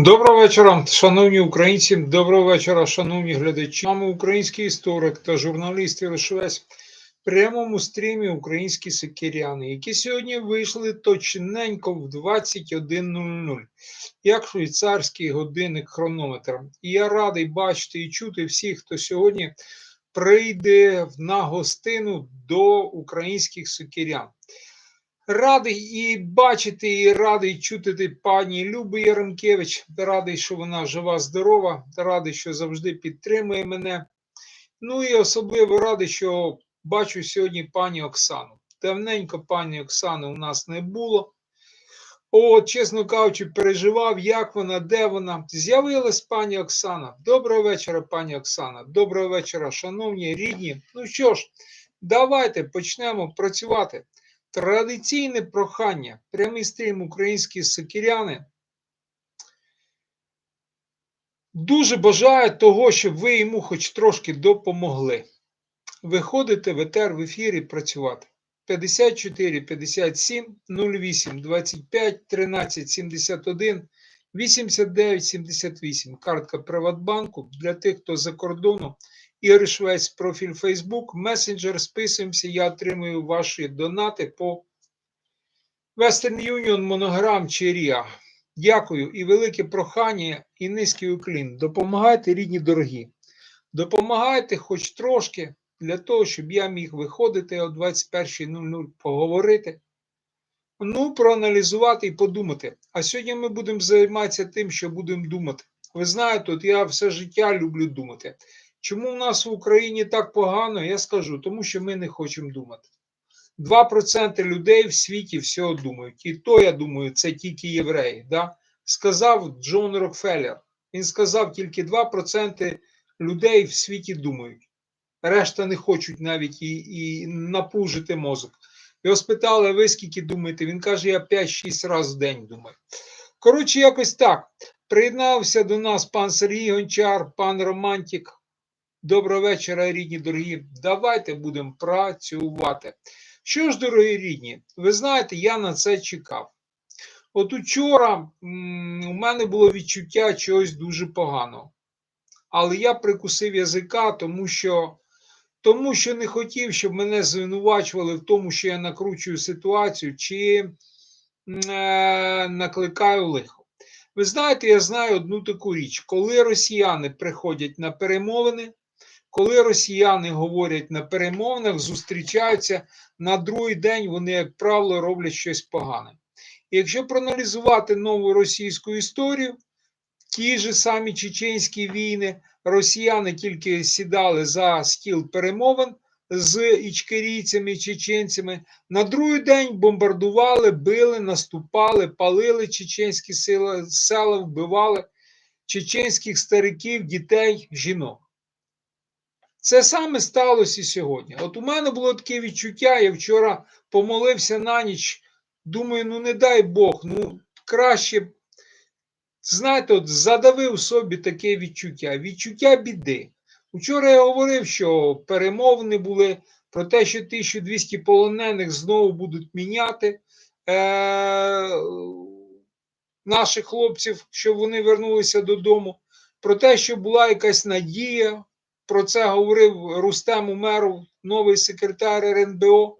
Доброго вечора, шановні українці. Доброго вечора, шановні глядачі. Нами український історик та журналіст Ярошевець в прямому стрімі українські секіряни, які сьогодні вийшли точненько в 21.00, як швейцарський годинник хронометр. І я радий бачити і чути всіх, хто сьогодні прийде на гостину до українських сокирян. Радий і бачити, і радий чути пані Люби Яремкевич. Радий, що вона жива, здорова, радий, що завжди підтримує мене. Ну і особливо радий, що бачу сьогодні пані Оксану. Давненько пані Оксани у нас не було. От, чесно кажучи, переживав, як вона, де вона. З'явилась пані Оксана. Доброго вечора, пані Оксана. Доброго вечора, шановні рідні. Ну що ж, давайте почнемо працювати. Традиційне прохання, прямий стрім українські сокиряни. Дуже бажаю того, щоб ви йому хоч трошки допомогли. Виходите в етер в ефірі працювати. 54 57 08 25 13 71 89 78. Картка Приватбанку для тих, хто за кордоном. Ігор Швець, профіль Facebook, месенджер, списуємося, я отримую ваші донати по Western Union, Monogram чи. Дякую і велике прохання, і низький уклін. Допомагайте, рідні дорогі. Допомагайте хоч трошки для того, щоб я міг виходити о 21.00 поговорити. Ну, проаналізувати і подумати. А сьогодні ми будемо займатися тим, що будемо думати. Ви знаєте, от я все життя люблю думати. Чому в нас в Україні так погано? Я скажу, тому що ми не хочемо думати. 2% людей в світі всього думають. І то, я думаю, це тільки євреї. Да? Сказав Джон Рокфеллер. Він сказав, тільки 2% людей в світі думають. Решта не хочуть навіть і, і напужити мозок. Його спитали, ви скільки думаєте? Він каже, я 5-6 разів в день думаю. Коротше, якось так. Приєднався до нас пан Сергій Гончар, пан Романтік. Доброго вечора, рідні дорогі. Давайте будемо працювати. Що ж, дорогі рідні, ви знаєте, я на це чекав. От учора у мене було відчуття чогось дуже поганого. Але я прикусив язика, тому що, тому що не хотів, щоб мене звинувачували в тому, що я накручую ситуацію чи е, накликаю лихо. Ви знаєте, я знаю одну таку річ: коли росіяни приходять на перемовини, коли росіяни говорять на перемовинах, зустрічаються на другий день, вони, як правило, роблять щось погане. І якщо проаналізувати нову російську історію, ті ж самі чеченські війни, росіяни тільки сідали за стіл перемовин з ічкерійцями, чеченцями, на другий день бомбардували, били, наступали, палили чеченські села, вбивали чеченських стариків, дітей, жінок. Це саме сталося і сьогодні. От у мене було таке відчуття, я вчора помолився на ніч. Думаю, ну не дай Бог, ну краще, знаєте, от задавив собі таке відчуття. Відчуття біди. Вчора я говорив, що перемовини були про те, що 1200 полонених знову будуть міняти е- наших хлопців, щоб вони вернулися додому. Про те, що була якась надія про це говорив Рустем Умеров, новий секретар РНБО.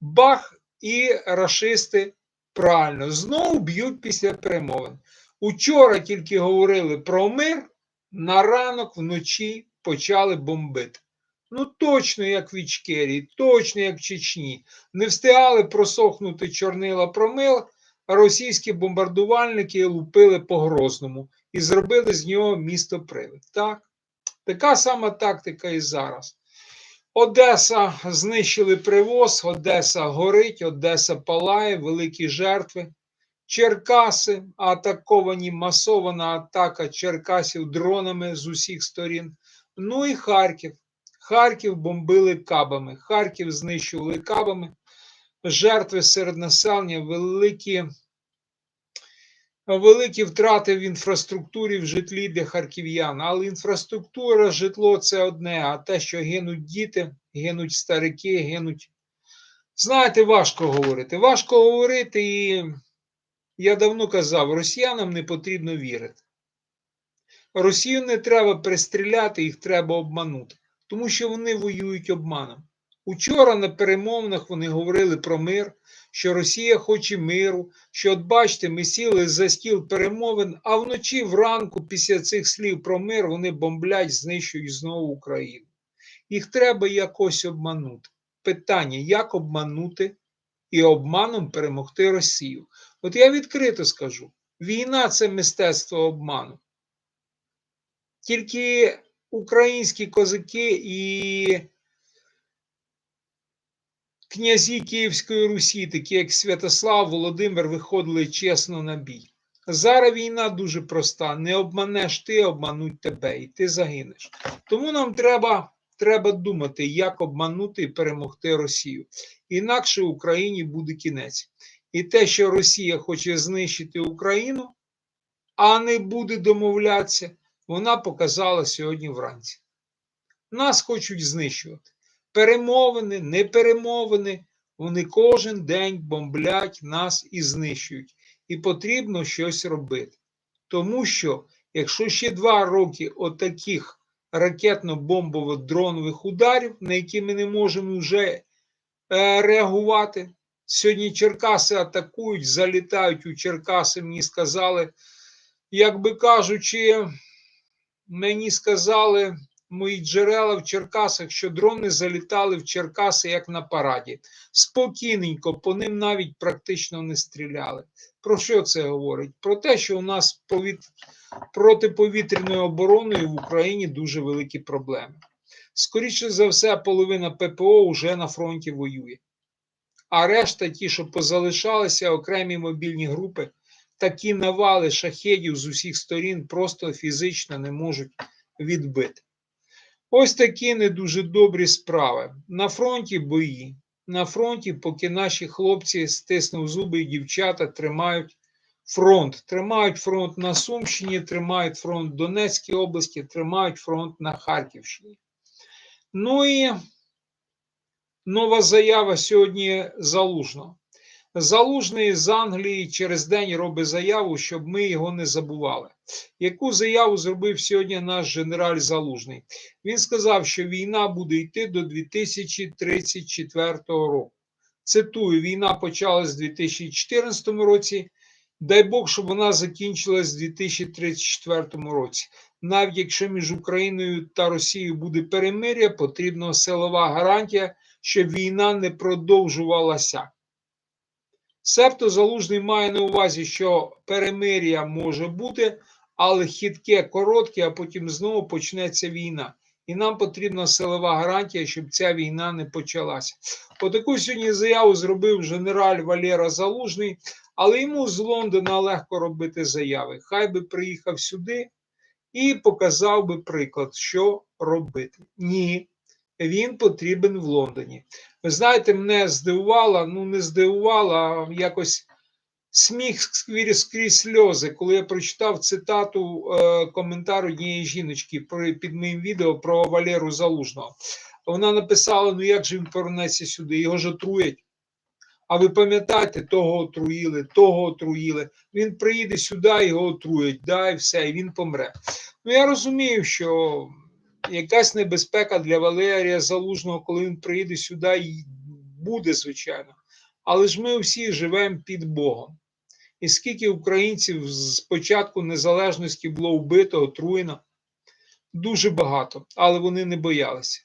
Бах і рашисти правильно знову б'ють після перемовин. Учора тільки говорили про мир, на ранок вночі почали бомбити. Ну, точно, як в Ічкерії, точно як в Чечні. Не встигали просохнути чорнила промил, російські бомбардувальники лупили по Грозному і зробили з нього місто привид. Так? Така сама тактика і зараз. Одеса знищили привоз, Одеса горить, Одеса палає, великі жертви. Черкаси атаковані, масована атака Черкасів дронами з усіх сторін. Ну і Харків. Харків бомбили кабами. Харків знищували кабами. Жертви серед населення великі великі втрати в інфраструктурі в житлі для харків'ян. Але інфраструктура, житло це одне, а те, що гинуть діти, гинуть старики, гинуть. Знаєте, важко говорити. Важко говорити і Я давно казав, росіянам не потрібно вірити. Росію не треба перестріляти, їх треба обманути, тому що вони воюють обманом. Учора на перемовинах вони говорили про мир, що Росія хоче миру, що, от бачите, ми сіли за стіл перемовин, а вночі вранку, після цих слів про мир, вони бомблять, знищують знову Україну. Їх треба якось обманути. Питання, як обманути і обманом перемогти Росію? От я відкрито скажу: війна це мистецтво обману. Тільки українські козаки і князі Київської Русі, такі як Святослав, Володимир, виходили чесно на бій. Зараз війна дуже проста: не обманеш ти, обмануть тебе, і ти загинеш. Тому нам треба, треба думати, як обманути і перемогти Росію. Інакше Україні буде кінець. І те, що Росія хоче знищити Україну, а не буде домовлятися, вона показала сьогодні вранці. Нас хочуть знищувати. Перемовини, не перемовини, вони кожен день бомблять нас і знищують. І потрібно щось робити. Тому що, якщо ще два роки отаких ракетно-бомбово-дронових ударів, на які ми не можемо вже е, реагувати, сьогодні Черкаси атакують, залітають у Черкаси, мені сказали, як би кажучи, мені сказали мої джерела в Черкасах, що дрони залітали в Черкаси як на параді. Спокійненько, по ним навіть практично не стріляли. Про що це говорить? Про те, що у нас повіт... протиповітряною обороною в Україні дуже великі проблеми. Скоріше за все, половина ППО вже на фронті воює. А решта, ті, що позалишалися, окремі мобільні групи, такі навали шахедів з усіх сторін просто фізично не можуть відбити. Ось такі не дуже добрі справи. На фронті бої. На фронті, поки наші хлопці стиснув зуби і дівчата тримають фронт. Тримають фронт на Сумщині, тримають фронт в Донецькій області, тримають фронт на Харківщині. Ну і нова заява сьогодні залужного. Залужний з Англії через день робить заяву, щоб ми його не забували. Яку заяву зробив сьогодні наш генераль Залужний? Він сказав, що війна буде йти до 2034 року. Цитую: війна почалась у 2014 році. Дай Бог, щоб вона закінчилась у 2034 році. Навіть якщо між Україною та Росією буде перемир'я, потрібна силова гарантія, щоб війна не продовжувалася. Себто Залужний має на увазі, що перемир'я може бути, але хитке, коротке, а потім знову почнеться війна. І нам потрібна силова гарантія, щоб ця війна не почалася. Отаку сьогодні заяву зробив генераль Валера Залужний, але йому з Лондона легко робити заяви. Хай би приїхав сюди і показав би приклад, що робити. Ні, він потрібен в Лондоні. Ви знаєте, мене здивувало, ну не здивувало, а якось сміх скрізь, сльози, коли я прочитав цитату е, коментар однієї жіночки під моїм відео про Валеру Залужного. Вона написала: ну як же він повернеться сюди? Його ж отруять. А ви пам'ятаєте, того отруїли, того отруїли. Він приїде сюди, його отруять, да, і все, і він помре. Ну я розумію, що якась небезпека для Валерія Залужного, коли він приїде сюди, і буде, звичайно. Але ж ми всі живемо під Богом. І скільки українців з початку незалежності було вбито, отруєно, дуже багато, але вони не боялися.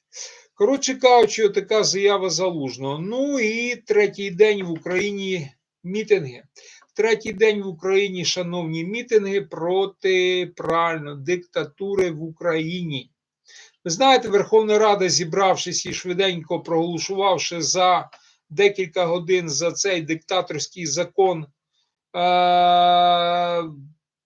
Коротше кажучи, така заява залужного. Ну і третій день в Україні мітинги. Третій день в Україні, шановні мітинги проти правильно диктатури в Україні. Ви знаєте, Верховна Рада, зібравшись і швиденько проголосувавши за декілька годин за цей диктаторський закон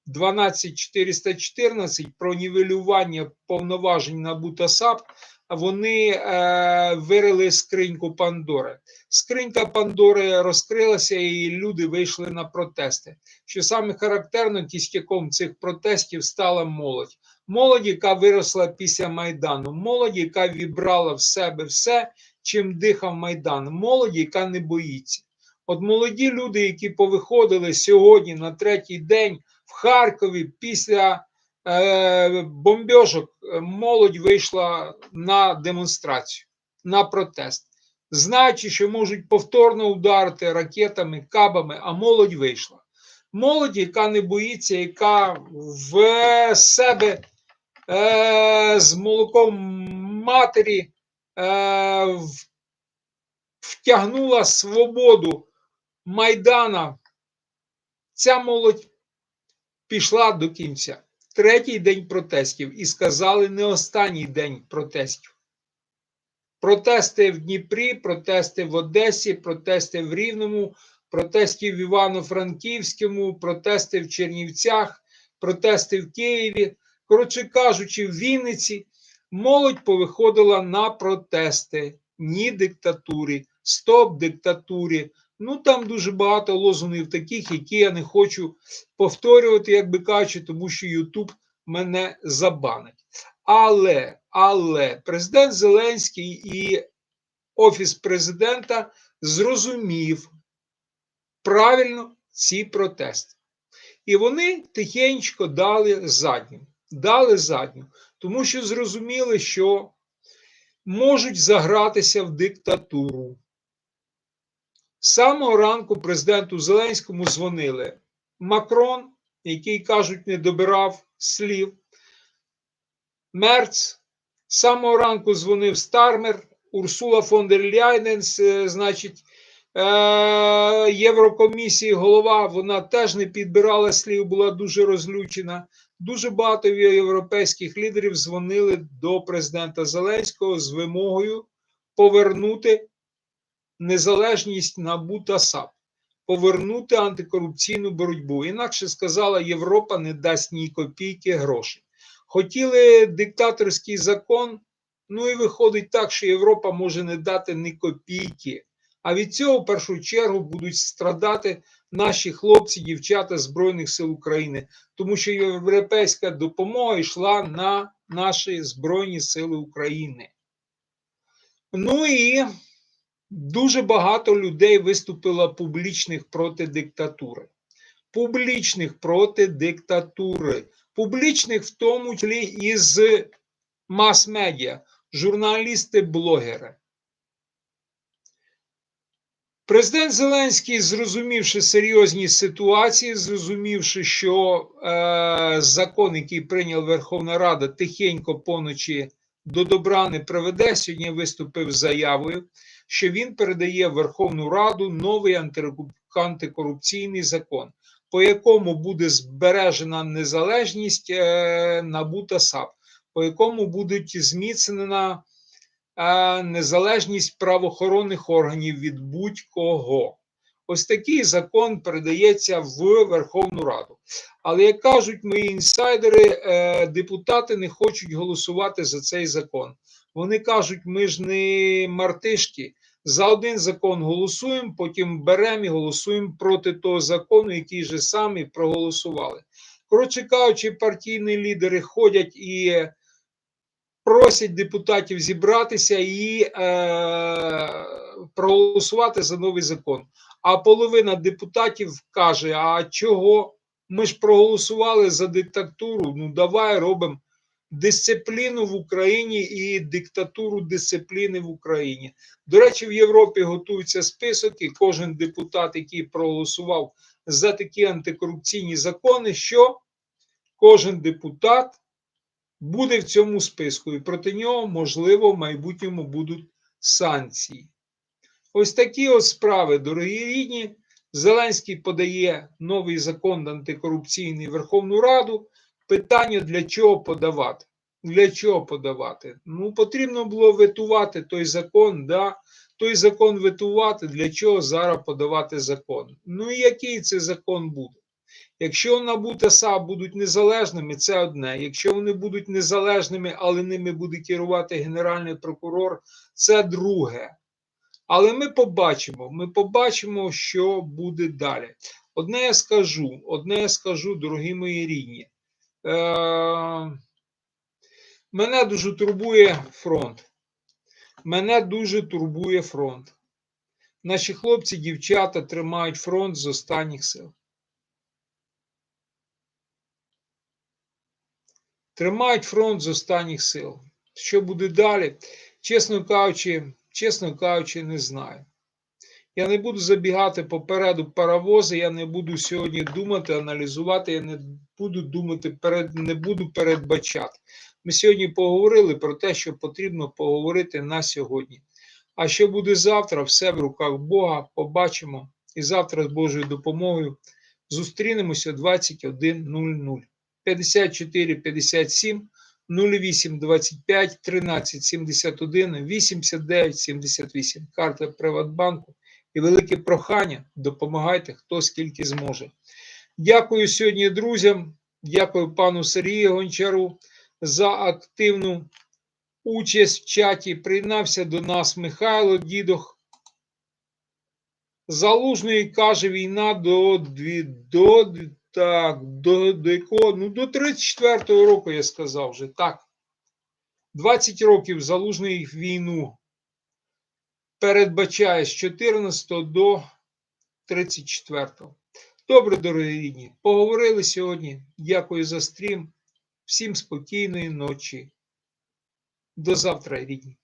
12414 про нівелювання повноважень НАБУ САП, вони е, вирили скриньку Пандори. Скринька Пандори розкрилася, і люди вийшли на протести. Що саме характерно, кістяком цих протестів стала молодь. Молодь, яка виросла після Майдану, молодь, яка вібрала в себе все, чим дихав Майдан, молодь, яка не боїться. От молоді люди, які повиходили сьогодні на третій день в Харкові після е, бомбьожок, молодь вийшла на демонстрацію, на протест, знаючи, що можуть повторно ударити ракетами, кабами, а молодь вийшла. Молодь, яка не боїться, яка в себе е, з молоком матері е, втягнула свободу Майдана. Ця молодь пішла до кінця. Третій день протестів і сказали не останній день протестів. Протести в Дніпрі, протести в Одесі, протести в Рівному, протести в Івано-Франківському, протести в Чернівцях, протести в Києві. Коротше кажучи, в Вінниці молодь повиходила на протести. Ні диктатурі, стоп диктатурі. Ну там дуже багато лозунгів таких, які я не хочу повторювати, як би кажучи, тому що Ютуб мене забанить. Але, але президент Зеленський і Офіс президента зрозумів правильно ці протести. І вони тихенько дали задню. Дали задню, тому що зрозуміли, що можуть загратися в диктатуру. З самого ранку президенту Зеленському дзвонили Макрон, який кажуть, не добирав слів. Мерц. З самого ранку дзвонив Стармер, Урсула фон дер Ляйнен, значить, е- Єврокомісії голова, вона теж не підбирала слів, була дуже розлючена. Дуже багато європейських лідерів дзвонили до президента Зеленського з вимогою повернути незалежність НАБУ та САП, повернути антикорупційну боротьбу. Інакше сказала, Європа не дасть ні копійки грошей. Хотіли диктаторський закон, ну і виходить так, що Європа може не дати ні копійки. А від цього в першу чергу будуть страдати наші хлопці, дівчата Збройних сил України, тому що європейська допомога йшла на наші Збройні Сили України. Ну і дуже багато людей виступило публічних проти диктатури. Публічних проти диктатури, публічних в тому числі із мас-медіа, журналісти, блогери. Президент Зеленський, зрозумівши серйозні ситуації, зрозумівши, що е, закон, який прийняла Верховна Рада, тихенько поночі до добра не приведе, сьогодні виступив з заявою, що він передає Верховну Раду новий антикорупційний закон, по якому буде збережена незалежність е, НАБУ та САП, по якому будуть зміцнена незалежність правоохоронних органів від будь-кого. Ось такий закон передається в Верховну Раду. Але як кажуть мої інсайдери, е, депутати не хочуть голосувати за цей закон. Вони кажуть, ми ж не мартишки. За один закон голосуємо, потім беремо і голосуємо проти того закону, який же самі проголосували. Коротше кажучи, партійні лідери ходять і просять депутатів зібратися і е, проголосувати за новий закон. А половина депутатів каже: А чого? Ми ж проголосували за диктатуру. Ну давай робимо дисципліну в Україні і диктатуру дисципліни в Україні. До речі, в Європі готується список, і кожен депутат, який проголосував за такі антикорупційні закони, що кожен депутат буде в цьому списку, і проти нього, можливо, в майбутньому будуть санкції. Ось такі от справи, дорогі рідні. Зеленський подає новий закон антикорупційний Верховну Раду. Питання для чого подавати? Для чого подавати? Ну, потрібно було ветувати той закон, да? той закон ветувати, для чого зараз подавати закон. Ну і який це закон буде? Якщо НАБУ та САП будуть незалежними, це одне. Якщо вони будуть незалежними, але ними буде керувати Генеральний прокурор, це друге. Але ми побачимо, ми побачимо, що буде далі. Одне я скажу, одне я скажу, дорогі мої рідні. Е, мене дуже турбує фронт. Мене дуже турбує фронт. Наші хлопці, дівчата тримають фронт з останніх сил. Тримають фронт з останніх сил. Що буде далі? Чесно кажучи, чесно кажучи, не знаю. Я не буду забігати попереду паровози, я не буду сьогодні думати, аналізувати, я не буду думати, перед, не буду передбачати. Ми сьогодні поговорили про те, що потрібно поговорити на сьогодні. А що буде завтра, все в руках Бога, побачимо. І завтра з Божою допомогою зустрінемося 21.00. 54 57 08 25 13 71 89 78. Карта Приватбанку і велике прохання. Допомагайте хто скільки зможе. Дякую сьогодні друзям. Дякую пану Сергію Гончару за активну участь в чаті. Приєднався до нас Михайло Дідох. Залужний каже, війна до, до, так, до, до якого? Ну, до 34-го року, я сказав вже. Так. 20 років залужний війну передбачає з 14 до 34. Добре, дорогі рідні. Поговорили сьогодні. Дякую за стрім. Всім спокійної ночі. До завтра, рідні.